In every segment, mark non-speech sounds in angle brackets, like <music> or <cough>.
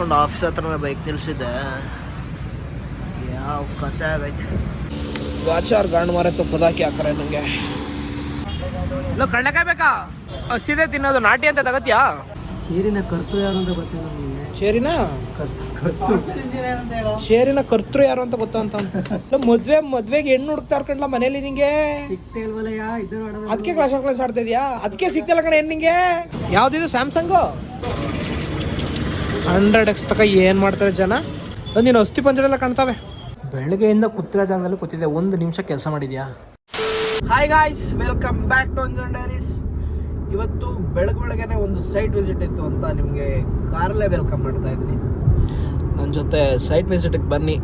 ಹಾಕ್ಸ್ಕೊಂಡು office ಹತ್ರ bike ನಿಲ್ಸಿದ್ದೆ. ಯಾವ ಕತೆ ಆಗೈತೆ ವಾಚಾರ್ ಗಾಂಡ್ ಮಾರ ತುಪ್ಪದಾಕಿ ಹಾಕರೆ ನಂಗೆ. ಇಲ್ಲ ಕಡಲೆಕಾಯಿ ಬೇಕಾ? ಸೀದೆ ತಿನ್ನೋದು ನಾಟಿ ಅಂತ ತಗತ್ಯಾ? ಚೇರಿನ ಕರ್ತು ಯಾರು ಅಂತ ಗೊತ್ತಿಲ್ಲ ಚೇರಿನ? ಶೇರಿನ ಚೇರಿನ ಶೇರಿನ ಕರ್ತೃ ಯಾರು ಅಂತ ಗೊತ್ತ ಅಂತ? ಮದ್ವೆ ಮದ್ವೆಗೆ ಹೆಣ್ಣು ಹುಡುಕ್ತಾ ಇರ್ಕಂಡ್ಲ ಮನೇಲಿ ನಿಂಗೆ? ಅದಕ್ಕೆ ಕ್ಲಾಸ್ ಕ್ಲಾಸ್ ಆಡ್ತಾ ಇದೆಯಾ? ಅದಕ್ಕೆ ಸಿಗ್ತಿಲ್ಲ ಕಣ ನಿಂಗೆ ಯಾವ್ದಿದು ಸ್ಯಾಮ್ಸಂಗು ಹಂಡ್ರೆಡ್ ಎಕ್ಸ್ ತಕ ಏನು ಮಾಡ್ತಾರೆ ಜನ? ನೀನು ಅಸ್ಥಿ ಪಂಜರೆಲ್ಲ ಕಾಣ್ತಾವೆ. ಬೆಳಗ್ಗೆಯಿಂದ ಕೂತಿರೋ ಜಾಗದಲ್ಲಿ ಕೂತಿದ್ದೆ ಒಂದು ನಿಮಿಷ ಕೆಲಸ ಮಾಡಿದ್ಯಾ? Hi guys welcome back to Anjan diaries ಇವತ್ತು ಬೆಳಗ್ಗೆ ಬೆಳಗ್ಗೆನೆ ಒಂದು ಸೈಟ್ ವಿಸಿಟ್ ಇತ್ತು ಅಂತ ನಿಮಗೆ ಕಾರಲ್ಲೇ ವೆಲ್ಕಮ್ ಮಾಡ್ತಾ ಇದ್ದೀನಿ. ನನ್ನ ಜೊತೆ ಸೈಟ್ ವಿಸಿಟಿಗೆ ಬನ್ನಿ.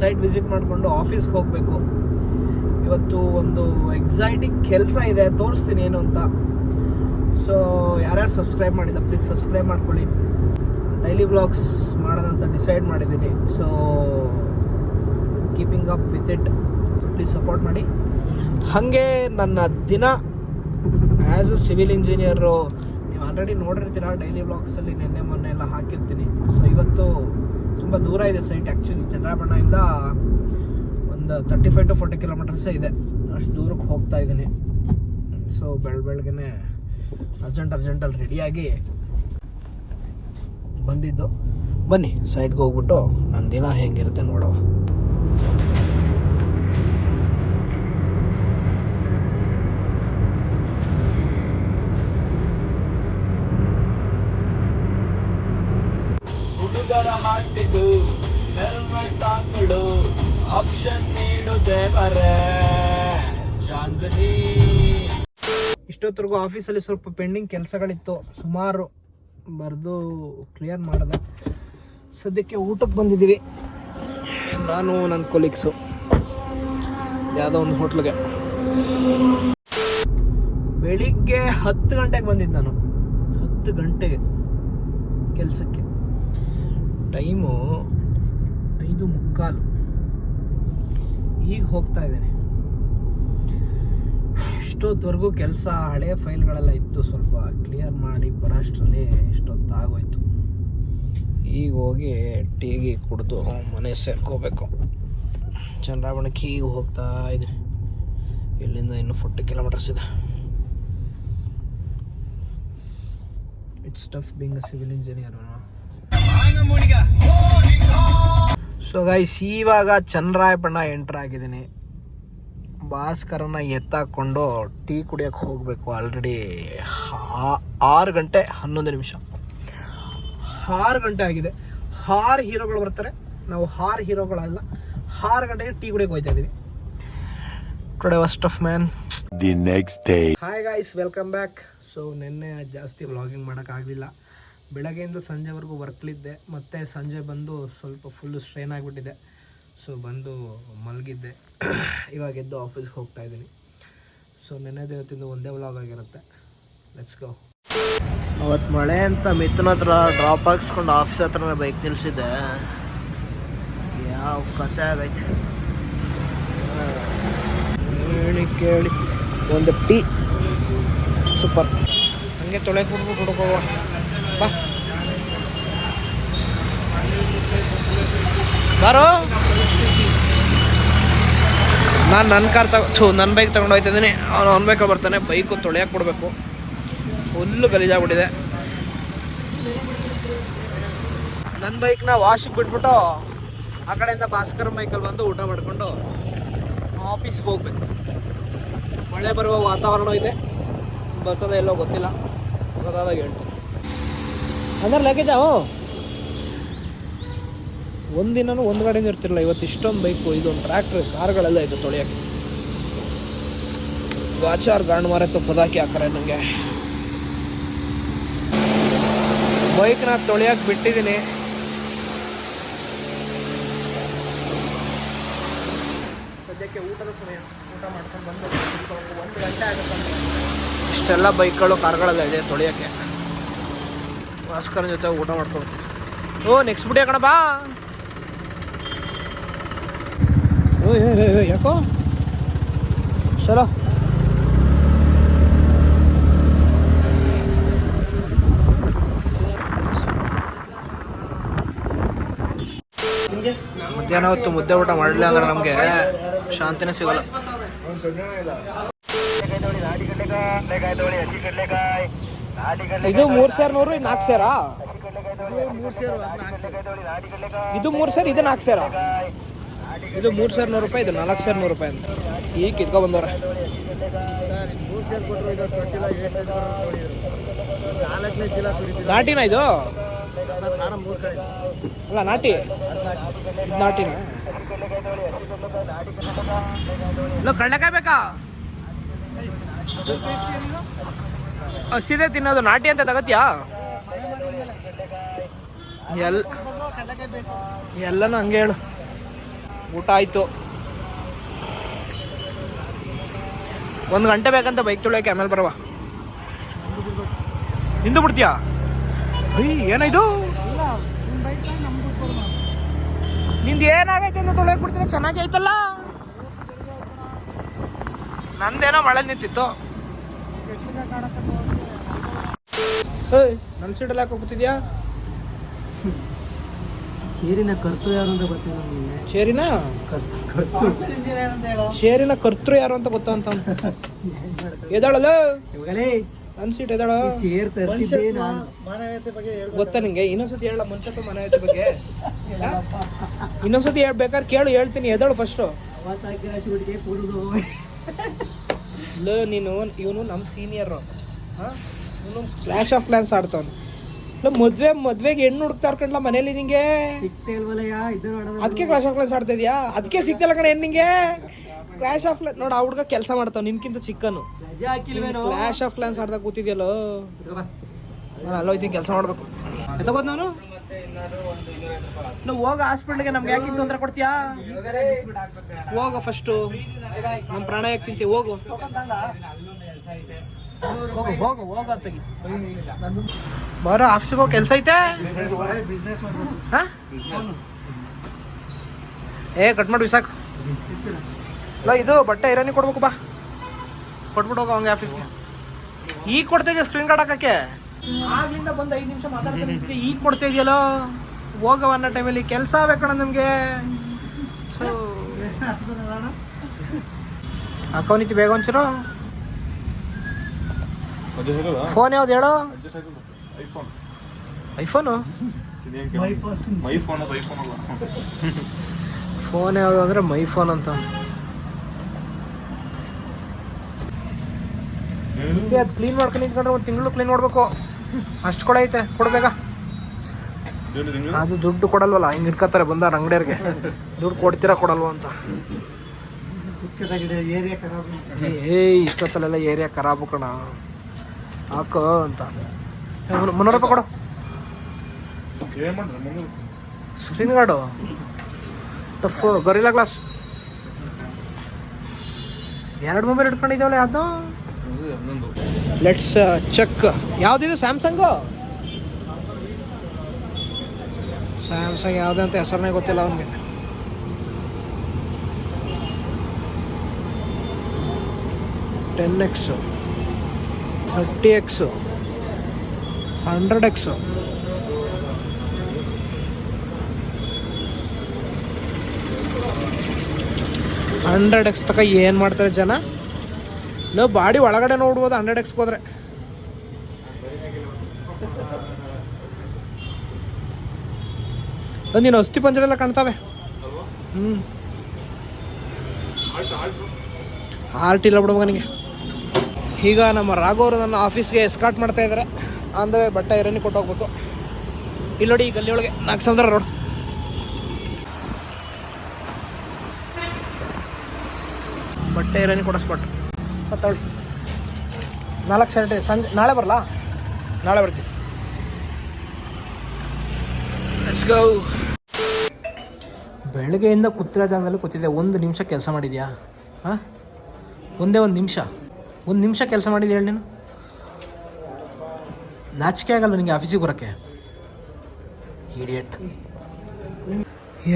ಸೈಟ್ ವಿಸಿಟ್ ಮಾಡಿಕೊಂಡು ಆಫೀಸ್ಗೆ ಹೋಗಬೇಕು. ಇವತ್ತು ಒಂದು ಎಕ್ಸೈಟಿಂಗ್ ಕೆಲಸ ಇದೆ ತೋರಿಸ್ತೀನಿ ಏನು ಅಂತ. ಸೊ ಯಾರ್ಯಾರು ಸಬ್ಸ್ಕ್ರೈಬ್ ಮಾಡಿದ ಪ್ಲೀಸ್ ಸಬ್ಸ್ಕ್ರೈಬ್ ಮಾಡ್ಕೊಳ್ಳಿ. ಡೈಲಿ ಬ್ಲಾಗ್ಸ್ ಮಾಡೋದಂತ ಡಿಸೈಡ್ ಮಾಡಿದ್ದೀನಿ. So keeping up with it please support ಮಾಡಿ. ಹಾಗೆ ನನ್ನ ದಿನ ಆ್ಯಸ್ ಅ ಸಿವಿಲ್ ಇಂಜಿನಿಯರು ನೀವು ಆಲ್ರೆಡಿ ನೋಡಿರ್ತೀರ ಡೈಲಿ ಬ್ಲಾಗ್ಸಲ್ಲಿ ನಿನ್ನೆ ಮೊನ್ನೆ ಎಲ್ಲ ಹಾಕಿರ್ತೀನಿ. ಸೊ ಇವತ್ತು ತುಂಬ ದೂರ ಇದೆ ಸೈಟ್ ಆ್ಯಕ್ಚುಲಿ ಚಂದ್ರಾಬಣ್ಣದಿಂದ ಒಂದು ತರ್ಟಿ ಫೈವ್ ಟು ಫೋರ್ಟಿ ಕಿಲೋಮೀಟರ್ಸೇ ಇದೆ. ಅಷ್ಟು ದೂರಕ್ಕೆ ಹೋಗ್ತಾ ಇದ್ದೀನಿ. ಸೊ ಬೆಳ ಬೆಳಗ್ಗೆನೆ ಅರ್ಜೆಂಟ್ ಅರ್ಜೆಂಟಲ್ಲಿ ರೆಡಿಯಾಗಿ ಬಂದಿದ್ದು. ಬನ್ನಿ ಸೈಡ್ಗೆ ಹೋಗ್ಬಿಟ್ಟು ನನ್ನ ದಿನ ಹೆಂಗಿರುತ್ತೆ ನೋಡೋ ಹುಡುಗರ ಹಾಕಿದ್ದು ಹೆಲ್ಮೆಟ್ ಹಾಕಿಡು ಆಪ್ಷನ್ ನೀಡು ದೇವರೇ. ಚಾಂದನಿ ಇಷ್ಟೊತ್ತರೆಗೂ ಆಫೀಸಲ್ಲಿ ಸ್ವಲ್ಪ ಪೆಂಡಿಂಗ್ ಕೆಲಸಗಳಿತ್ತು. ಸುಮಾರು ಬರೆದು ಕ್ಲಿಯರ್ ಮಾಡಿದೆ. ಸದ್ಯಕ್ಕೆ ಊಟಕ್ಕೆ ಬಂದಿದ್ದೀವಿ. ನಾನು ನನ್ನ ಕೊಲೀಗ್ಸು ಯಾವುದೋ ಒಂದು ಹೋಟ್ಲಿಗೆ ಬೆಳಿಗ್ಗೆ ಹತ್ತು ಗಂಟೆಗೆ ಬಂದಿದ್ದು ನಾನು. ಹತ್ತು ಗಂಟೆಗೆ ಕೆಲಸಕ್ಕೆ. ಟೈಮು ಐದು ಮುಕ್ಕಾಲು. ಈಗ ಹೋಗ್ತಾ ಇದ್ದೇನೆ. ಇಷ್ಟೊತ್ತವರೆಗೂ ಕೆಲಸ ಹಳೆ ಫೈಲ್ಗಳೆಲ್ಲ ಇತ್ತು ಸ್ವಲ್ಪ ಕ್ಲಿಯರ್ ಮಾಡಿ ಬರೋಷ್ಟರಲ್ಲಿ ಇಷ್ಟೊತ್ತಾಗೋಯ್ತು. ಈಗ ಹೋಗಿ ಟೀಗೆ ಕುಡಿದು ಮನೆ ಸೇರ್ಕೋಬೇಕು. ಚಂದ್ರಾವಣಕ್ಕೆ ಈಗ ಹೋಗ್ತಾ ಇದ್ರಿ ಇಲ್ಲಿಂದ ಇನ್ನು ಫೋರ್ಟಿ ಕಿಲೋಮೀಟರ್ಸ್ ಇದೆ. It's tough being civil engineer so guys ಇವಾಗ ಚಂದ್ರಾಯಪಣ್ಣ ಎಂಟ್ರ್ ಆಗಿದ್ದೀನಿ. ಭಾಸ್ಕರನ ಎತ್ತಾಕೊಂಡು ಟೀ ಕುಡಿಯೋಕೆ ಹೋಗಬೇಕು ಆಲ್ರೆಡಿ ಆರು ಗಂಟೆ ಹನ್ನೊಂದು ನಿಮಿಷ. ಆರು ಗಂಟೆ ಆಗಿದೆ. ಆರು ಹೀರೋಗಳು ಬರ್ತಾರೆ. ನಾವು ಆರು ಹೀರೋಗಳಲ್ಲ ಆರು ಗಂಟೆಗೆ ಟೀ ಕುಡಿಯೋಕೆ ಹೋಗ್ತಾ ಇದ್ದೀವಿ. Today first of man the next day hi guys welcome back so ನಿನ್ನೆ ಜಾಸ್ತಿ ವ್ಲಾಗಿಂಗ್ ಮಾಡೋಕ್ಕಾಗಲಿಲ್ಲ ಬೆಳಗ್ಗೆಯಿಂದ ಸಂಜೆವರೆಗೂ ವರ್ಕ್ಲಿದ್ದೆ ಮತ್ತು ಸಂಜೆ ಬಂದು ಸ್ವಲ್ಪ ಫುಲ್ಲು ಸ್ಟ್ರೈನ್ ಆಗಿಬಿಟ್ಟಿದೆ. ಸೊ ಬಂದು ಮಲಗಿದ್ದೆ. <coughs> ಇವಾಗ ಎದ್ದು ಆಫೀಸ್ಗೆ ಹೋಗ್ತಾ ಇದ್ದೀನಿ. ಸೊ ನೆನ್ನೆ ದಿನದಿಂದ ಒಂದೇ ವ್ಲಾಗ್ ಆಗಿರುತ್ತೆ. ಲೆಟ್ಸ್ ಗೋ ಅವತ್ತು ಮಳೆ ಅಂತ ಮಿಥುನ ಹತ್ರ ಡ್ರಾಪ್ ಹಾಕ್ಸ್ಕೊಂಡು ಆಫೀಸ್ ಹತ್ರ ಬೈಕ್ ನಿಲ್ಸಿದ್ದೆ. ಯಾವ ಕತೆ ಆಗೈತೆ. ಹೇಳಿ ಕೇಳಿ. ಒಂದು ಟೀ. ಸೂಪರ್ ಹಂಗೆ ತೊಳೆ ಕೊಡ್ಬಿಟ್ಟು ಹುಡುಕೋವ ಬಾ. ಬಾರೋ. ನಾನು ನನ್ನ ಕಾರ್ ತಗೋ ನನ್ನ ಬೈಕ್ ತೊಗೊಂಡು ಹೋಗ್ತಾ ಅವನು ಅವ್ನು ಬೈಕಲ್ಲಿ ಬರ್ತಾನೆ. ಬೈಕು ತೊಳೆಯಕ್ಕೆ ಕೊಡಬೇಕು. ಫುಲ್ಲು ಗಲೀಜಾಗ್ಬಿಟ್ಟಿದೆ ನನ್ನ ಬೈಕ್ನ ವಾಶಿಗೆ ಬಿಟ್ಬಿಟ್ಟು ಆ ಕಡೆಯಿಂದ ಭಾಸ್ಕರ್ ಬೈಕಲ್ಲಿ ಬಂದು ಊಟ ಮಾಡಿಕೊಂಡು ಆಫೀಸ್ಗೆ ಹೋಗ್ಬೇಕು. ಮಳೆ ಬರುವ ವಾತಾವರಣ ಇದೆ. ಬರ್ತದೆ ಎಲ್ಲೋ ಗೊತ್ತಿಲ್ಲ. ಗೊತ್ತಾದಾಗ ಹೇಳ್ತೀನಿ. ಅಂದ್ರೆ ಲಗೇಜಾ ಒಂದಿನೂ ಒಂದು ಗಾಡಿಯಿಂದ ಇರ್ತಿರಲಿಲ್ಲ. ಇವತ್ತು ಇಷ್ಟೊಂದು ಬೈಕು ಇದೊಂದು ಟ್ರ್ಯಾಕ್ಟ್ರ್ ಕಾರ್ಗಳೆಲ್ಲ ಇದೆ ತೊಳೆಯೋಕ್ಕೆ. ವಾಚಾರ್ ಗಾಂಡ್ ಮಾರ ಹಾಕರೆ ನನಗೆ ಬೈಕ್ನ ತೊಳೆಯೋಕೆ ಬಿಟ್ಟಿದ್ದೀನಿ ಸದ್ಯಕ್ಕೆ ಊಟದ ಸಮಯ. ಊಟ ಮಾಡ್ಕೊಂಡು ಬಂದು ಒಂದು ಗಂಟೆ ಆಗುತ್ತೆ ಇಷ್ಟೆಲ್ಲ ಬೈಕ್ಗಳು, ಕಾರ್ಗಳೆಲ್ಲ ಇದೆ ತೊಳೆಯೋಕ್ಕೆ. ಭಾಸ್ಕರ್ ಜೊತೆ ಊಟ ಮಾಡ್ಕೊಳ್ತೀನಿ. ಓ ನೆಕ್ಸ್ಟ್ ಬಿಡಿ ಕಣ ಬಾ ಓ ಏ ಏ, ಏ, ಯಾಕೋ ಚಲೋ ಮಧ್ಯಾಹ್ನ ಹೊತ್ತು ಮುದ್ದೆ ಊಟ ಮಾಡಲಿಲ್ಲ ಅಂದ್ರೆ ನಮಗೆ ಶಾಂತಿನೇ ಸಿಗಲ್ಲ. ಇದು ಮೂರ್ ಸೇರ್ ನೂರು ಇದು ನಾಲ್ಕು ಸೇರಾ. ಇದು ಮೂರ್ ಸೇರ್ ಇದು ನಾಲ್ಕು ಸೇರಾ? ಇದು ಮೂರು ಸಾವಿರ ನೂರು ರೂಪಾಯಿ, ಇದು ನಾಲ್ಕು ಸಾವಿರ ನೂರು ರೂಪಾಯಿ ಅಂತ. ಈಗ ಕಿತ್ಕೊ ಬಂದವ್ರೆ. ನಾಟಿನ ಇದು? ಅಲ್ಲ, ನಾಟಿ. ನಾಟಿನ. ಇಲ್ಲ ಕಡಲೆಕಾಯಿ ಬೇಕಾ? ಹಸಿದೆ ತಿನ್ನೋದು ನಾಟಿ ಅಂತ ತಗತ್ಯಾ? ಎಲ್ಲ ಎಲ್ಲನೂ ಹಂಗೆ ಹೇಳು. ಊಟ ಆಯ್ತು. ಒಂದು ಗಂಟೆ ಬೇಕಂತ ಬೈಕ್ ತೊಳೆಯಕ್ಕೆ ಆಮೇಲೆ ಬರವಾ. ನಿಂದು ಬಿಡ್ತೀಯಾ? ಅಯ್ಯ ಏನಾಯ್ತು ನಿಂದು ಏನಾಗೈತೆ ಅಂತ ಬಿಡ್ತೀನಿ? ಚೆನ್ನಾಗಿ ಐತಲ್ಲ ನಂದೇನೋ ಮಳೆ ನಿಂತಿತ್ತು. ನನ್ ನನ್ನ ಸೀಟಲ್ಲಿ ಯಾಕೆ ಹೋಗ್ತಿದ್ಯಾ ಚೇರಿನ ಕರ್ತೃ ಯಾರು ಅಂತ ಗೊತ್ತಿಲ್ಲ ನಿಮಗೆ? ಚೇರಿನ? ಕರ್ತೃ ಚೇರಿನ ಕರ್ತೃ ಯಾರು ಅಂತ ಗೊತ್ತಾ ಅಂತ? ಎದಾಳಲ್ಲ ಇವಾಗಲೇ ಒಂದು ಸೀಟ್ ಎದಾಳ ಚೇರ್ ತರಿಸಿದ್ದೆ ನಾನು. ಗೊತ್ತಾ ನಿಂಗೆ? ಇನ್ನೊಂದ್ಸತಿ ಹೇಳ ಮನುಷ್ಯತ್ವ ಮಾನವೀಯತೆ ಬಗ್ಗೆ? <laughs> ಇನ್ನೊಂದ್ಸತಿ ಹೇಳ್ಬೇಕಾದ್ರೆ ಕೇಳು ಹೇಳ್ತೀನಿ. ಎದಾಳು ಫಸ್ಟು ಶೂಟ್ಗೆ ಕೂಡುದು ನೀನು ಇವನು ನಮ್ಮ ಸೀನಿಯರು ಹಾಂ? ಇವನು ಕ್ಲಾಶ್ ಆಫ್ ಪ್ಲ್ಯಾನ್ಸ್ ಆಡ್ತಾವನು. ಇಲ್ಲ ಮದ್ವೆ ಮದ್ವೆಗೆ ಹೆಣ್ಣು ಹುಡುಕ್ತಾ ಇರ್ಕೊಂಡ್ಲ ಮನೇಲಿ ನಿಂಗೆ? ಇಲ್ವಲ್ಲಯ್ಯ ಅದಕ್ಕೆ ಕ್ಲಾಶ್ ಆಫ್ ಕ್ಲಾನ್ಸ್ ಆಡ್ತಾ ಇದೀಯಾ ಅದಕ್ಕೆ ಸಿಕ್ತಲ್ಲ ಕಣ ಹೆಣ್ಣು ನಿಂಗೆ? ಕ್ಲಾಶ್ ಆಫ್ ನೋಡು ಆ ಹುಡುಗ ಕೆಲಸ ಮಾಡ್ತಾವ ನಿನ್ಕಿಂತ ಚಿಕ್ಕನು. ಕ್ಲಾಶ್ ಆಫ್ ಕ್ಲಾನ್ಸ್ ಆಡ್ತಾ ಕೂತಿದ್ಯಲ್ಲೋ. ನಾನು ಅಲ್ಲೋ ಇದ್ದೀನಿ ಕೆಲಸ ಮಾಡ್ಬೇಕು. ಎತ್ತಗೋದ್ ನಾನು? ನಾವು ಹೋಗ ಹಾಸ್ಪಿಟ್ಲಿಗೆ ನಮ್ಗೆ ಯಾಕೆ ತೊಂದರೆ ಕೊಡ್ತೀಯಾ? ಹೋಗ ಫಸ್ಟು ನಮ್ಮ ಪ್ರಾಣ ಯಾಕೆ ತಿಂತೀವಿ ಹೋಗು. ಹೋಗು ಹೋಗು ಹೋಗ ತೆಗಿ ಬರೋ ಆಫೀಸ್ಗೆ ಹೋಗಿ ಕೆಲಸ ಐತೆ? ಹಾ? ಏ ಕಟ್ ಮಾಡಿ ಬಿಸಾಕು. ಇಲ್ಲ ಇದು ಬಟ್ಟೆ ಐರನಿ ಕೊಡ್ಬೇಕು ಬಾ. ಕೊಟ್ಬಿಟ್ಟು ಹೋಗ ಹಂಗೆ ಆಫೀಸ್ಗೆ. ಈಗ ಕೊಡ್ತಾ ಸ್ಕ್ರೀನ್ ಕಾರ್ಡ್ ಹಾಕಕ್ಕೆ? ಆಗ್ಲಿಂದ ಬಂದ ಐದು ನಿಮಿಷ ಮಾತಾಡ್ತೀನಿ. ಈಗ ಕೊಡ್ತಾ ಇದೆಯಲ್ಲೋ? ಹೋಗವ ಅನ್ನೋ ಟೈಮಲ್ಲಿ ಕೆಲಸ ಬೇಕಣ ನಿಮಗೆ. ಹಾಕೋನಿತಿ ಬೇಗ ಒಂಚೂರು. ಫೋನ್ ಯಾವ್ದು ಹೇಳು? ಐಫೋನು. ಫೋನ್ ಯಾವುದು ಅಂದ್ರೆ ಮೈ ಫೋನ್ ಅಂತ. ಅದು ಕ್ಲೀನ್ ಮಾಡ್ಕೊಂಡು ನಿಂತ್ಕೊಂಡ್ರೆ ಒಂದು ತಿಂಗಳು ಕ್ಲೀನ್ ಮಾಡ್ಬೇಕು. ಅಷ್ಟು ಕೊಡ ಐತೆ ಕೊಡ್ಬೇಕ ಅದು ದುಡ್ಡು ಕೊಡಲ್ವಲ್ಲ ಹಿಂಗೆ ಇಟ್ಕೋತಾರೆ ಬಂದಾರ ಅಂಗಡಿಯವ್ರಿಗೆ ದುಡ್ಡು ಕೊಡ್ತೀರಾ ಕೊಡಲ್ವ ಅಂತ. ಏಯ್ ಏರಿಯಾ ಖರಾಬ್ ಏ ಏ ಇಷ್ಟೊತ್ತಲ್ಲೆಲ್ಲ ಏರಿಯಾ ಖರಾಬು ಕಣ. ಹಾಕೋ ಅಂತ. ಮುನ್ನೂರು- ರೂಪಾಯಿ ಕೊಡು. Screen guard tough gorilla glass ಎರಡು ಮೊಬೈಲ್ ಇಟ್ಕೊಂಡಿದ್ದಾವಲ್ಲ ಯಾವ್ದು ಲೆಟ್ಸ್ ಚೆಕ್ ಯಾವ್ದಿದೆ? ಸ್ಯಾಮ್ಸಂಗು ಸ್ಯಾಮ್ಸಂಗ್ ಯಾವ್ದು ಅಂತ ಹೆಸರನ್ನೇ ಗೊತ್ತಿಲ್ಲ ಅವನಿಗೆ. Ten X thirty X, hundred X. Hundred X ತಕ ಏನು ಮಾಡ್ತಾರೆ ಜನ? ನಾವು ಬಾಡಿ ಒಳಗಡೆ ನೋಡ್ಬೋದು ಹಂಡ್ರೆಡ್ ಎಕ್ಸ್ ಹೋದ್ರೆ. ನೀನು ಅಸ್ಥಿ ಪಂಜರೆಲ್ಲ ಕಾಣ್ತಾವೆ. ಹ್ಞೂ ಹಾರ್ಟ್ ಇಲ್ಲ ಬಿಡುವ ಮಗನಿಗೆ. ಈಗ ನಮ್ಮ ರಾಘವರು ನನ್ನ ಆಫೀಸ್ಗೆ ಎಸ್ಕಾಟ್ ಮಾಡ್ತಾ ಇದ್ದಾರೆ ಆನ್ ದ ವೇ ಬಟ್ಟೆ ಇರೋನಿ ಕೊಟ್ಟು ಹೋಗ್ಬೇಕು. ಇಲ್ಲಿ ನೋಡಿ ಈ ಗಲ್ಲಿಯೊಳಗೆ ನಾಲ್ಕು ಸಾವಿರ ರೋಡ್ ಬಟ್ಟೆ ಇರೋನಿ ಸ್ಪಾಟ್ ಮತ್ತವಳಿ ನಾಲ್ಕು ಶರ್ಟ್ ಸಂಜೆ ನಾಳೆ ಬರಲಾ? ನಾಳೆ ಬರ್ತೀವಿ ಬೆಳಗ್ಗೆಯಿಂದ ಕೂತಿರೋ ಜಾಗದಲ್ಲಿ ಕೂತಿದ್ದೆ. ಒಂದು ನಿಮಿಷ ಕೆಲಸ ಮಾಡಿದ್ಯಾ? ಹಾಂ? ಒಂದೇ ಒಂದು ನಿಮಿಷ. ಒಂದು ನಿಮಿಷ ಕೆಲಸ ಮಾಡಿದ್ದು ಹೇಳಿ ನೀನು? ನಾಚಿಕೆ ಆಗಲ್ಲ ನಿನಗೆ ಆಫೀಸಿಗೆ ಬರೋಕ್ಕೆ? ಇಡಿಯಟ್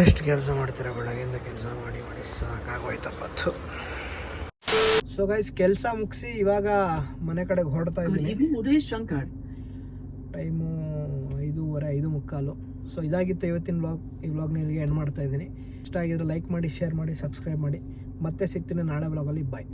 ಎಷ್ಟು ಕೆಲಸ ಮಾಡ್ತೀರಾ ಬೆಳಗ್ಗೆಯಿಂದ ಕೆಲಸ ಮಾಡಿ ಮಾಡಿ ಸಾಕಾಗೋಯ್ತಪ್ಪತ್ತು ಸೊ ಗೈಸ್ ಕೆಲಸ ಮುಗಿಸಿ ಇವಾಗ ಮನೆ ಕಡೆಗೆ ಹೊರಡ್ತಾ ಇದ್ದೀನಿ. ಟೈಮು ಐದೂವರೆ ಐದು ಮುಕ್ಕಾಲು ಸೊ ಇದಾಗಿತ್ತು ಇವತ್ತಿನ ವ್ಲಾಗ್ ಈ ವ್ಲಾಗ್ನ ಇಲ್ಲಿಗೆ ಎಂಡ್ ಮಾಡ್ತಾ ಇದ್ದೀನಿ. ಇಷ್ಟ ಆಗಿದ್ರೆ ಲೈಕ್ ಮಾಡಿ ಶೇರ್ ಮಾಡಿ ಸಬ್ಸ್ಕ್ರೈಬ್ ಮಾಡಿ. ಮತ್ತೆ ಸಿಗ್ತೀನಿ ನಾಳೆ ವ್ಲಾಗಲ್ಲಿ ಬಾಯ್